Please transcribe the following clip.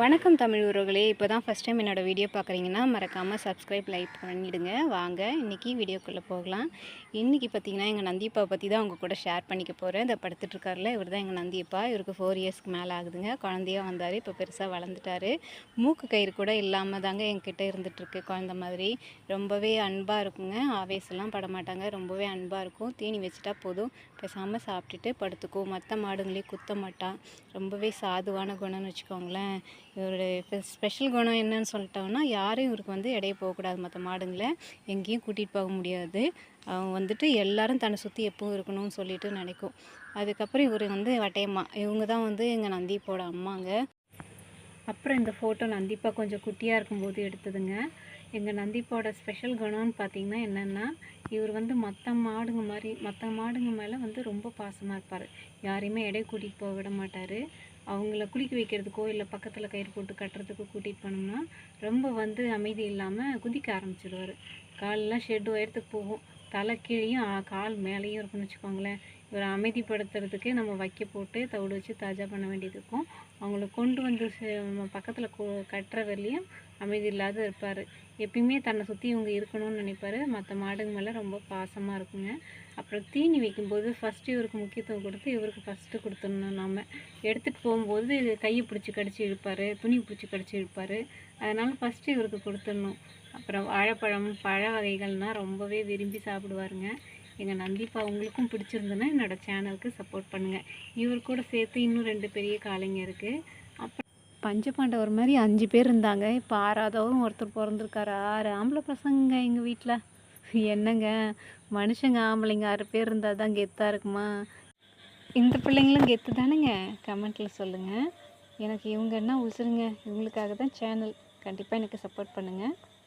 வணக்கம் தமிழ் உறவுகளே. இப்போ தான் ஃபஸ்ட் டைம் என்னோடய வீடியோ பார்க்குறீங்கன்னா மறக்காமல் சப்ஸ்கிரைப் லைக் பண்ணிவிடுங்க வாங்க இன்றைக்கி வீடியோக்குள்ளே போகலாம். இன்றைக்கி பார்த்தீங்கன்னா எங்கள் நந்தியப்பா பற்றி தான் உங்கள் கூட ஷேர் பண்ணிக்க போகிறேன் இந்த படுத்துட்ருக்காருல இவர் தான் எங்கள் நந்தியப்பா இவருக்கு ஃபோர் இயர்ஸ்க்கு மேலே ஆகுதுங்க. குழந்தையா வந்தார் இப்போ பெருசாக வளர்ந்துட்டாரு. மூக்கு கயிறு கூட இல்லாமல் தாங்க என்கிட்ட இருந்துகிட்ருக்கு குழந்த மாதிரி. ரொம்பவே அன்பாக இருக்குங்க. ஆவேசம்லாம் பட மாட்டாங்க. ரொம்பவே அன்பாக இருக்கும். தீனி வச்சுட்டா போதும். பேசாமல் சாப்பிட்டுட்டு படுத்துக்கும் மற்ற மாடுங்களே குத்த மாட்டான் ரொம்பவே சாதுவான குணம்னு வச்சுக்கோங்களேன். இவருடைய ஸ்பெஷல் குணம் என்னன்னு சொல்லிட்டோம்னா யாரும் இவருக்கு வந்து இடைய போகக்கூடாது. மற்ற மாடுங்களை எங்கேயும் கூட்டிகிட்டு போக முடியாது. அவன் வந்துட்டு எல்லாரும் தன்னை சுற்றி எப்பவும் இருக்கணும்னு சொல்லிட்டு நினைக்கும். அதுக்கப்புறம் இவர் வந்து வட்டையம்மா. இவங்க தான் வந்து எங்கள் நந்திப்போட அம்மாங்க. அப்புறம் இந்த ஃபோட்டோ நந்திப்பா கொஞ்சம் குட்டியாக இருக்கும்போது எடுத்ததுங்க. எங்கள் நந்திப்போட ஸ்பெஷல் குணம்னு பார்த்தீங்கன்னா என்னென்னா இவர் வந்து மற்ற மாடுங்க மாதிரி மற்ற மாடுங்க மேலே வந்து ரொம்ப பாசமாக இருப்பார். யாரையுமே எடை கூட்டிகிட்டு போக விட மாட்டார். அவங்கள குளிக்க வைக்கிறதுக்கோ இல்லை பக்கத்தில் கயிறு போட்டு கட்டுறதுக்கோ கூட்டிகிட்டு போனோம்னா ரொம்ப வந்து அமைதி இல்லாமல் குதிக்க ஆரம்பிச்சிடுவார் காலெலாம் ஷெட் உயரத்துக்கு போகும். தலை கீழேயும் கால் மேலேயும் இருக்குன்னு வச்சுக்கோங்களேன். இவரை அமைதிப்படுத்துறதுக்கே நம்ம வைக்க போட்டு தவிடு வச்சு தாஜா பண்ண வேண்டியது இருக்கும். அவங்கள கொண்டு வந்து பக்கத்தில் கட்டுற வரலையும் அமைதி இல்லாத இருப்பார். எப்பயுமே தன்னை சுற்றி இவங்க இருக்கணும்னு நினைப்பாரு. மற்ற மாடுங்க மேலே ரொம்ப பாசமாக இருக்குங்க. அப்புறம் தீனி வைக்கும்போது ஃபஸ்ட்டு இவருக்கு முக்கியத்துவம் கொடுத்து இவருக்கு ஃபஸ்ட்டு கொடுத்துடணும் நம்ம எடுத்துகிட்டு போகும்போது இது கையை பிடிச்சி கடிச்சு இழுப்பார் துணி பிடிச்சி கடிச்சு இழுப்பார். அதனால் ஃபஸ்ட்டு இவருக்கு கொடுத்துடணும். அப்புறம் வாழைப்பழம் பழ வகைகள்னால் ரொம்பவே விரும்பி சாப்பிடுவாருங்க. எங்கள் நந்திப்பா உங்களுக்கும் பிடிச்சிருந்துன்னா என்னோடய சேனலுக்கு சப்போர்ட் பண்ணுங்கள் இவர் கூட சேர்த்து இன்னும் ரெண்டு பெரிய காளைங்க இருக்குது பஞ்ச பாண்டவர் மாதிரி அஞ்சு பேர் இருந்தாங்க. இப்போ ஆறாவதும் ஒருத்தர் பிறந்திருக்காரு. ஆறு ஆம்பளை பசங்க எங்கள் வீட்டில் என்னங்க? மனுஷங்க ஆம்பளைங்க ஆறு பேர் இருந்தால் தான் கெத்தாக இருக்குமா? இந்த பிள்ளைங்களும் கெத்து தானேங்க? கமெண்ட்டில் சொல்லுங்கள் எனக்கு இவங்கன்னா உசுருங்க? இவங்களுக்காக தான் சேனல் கண்டிப்பாக எனக்கு சப்போர்ட் பண்ணுங்கள்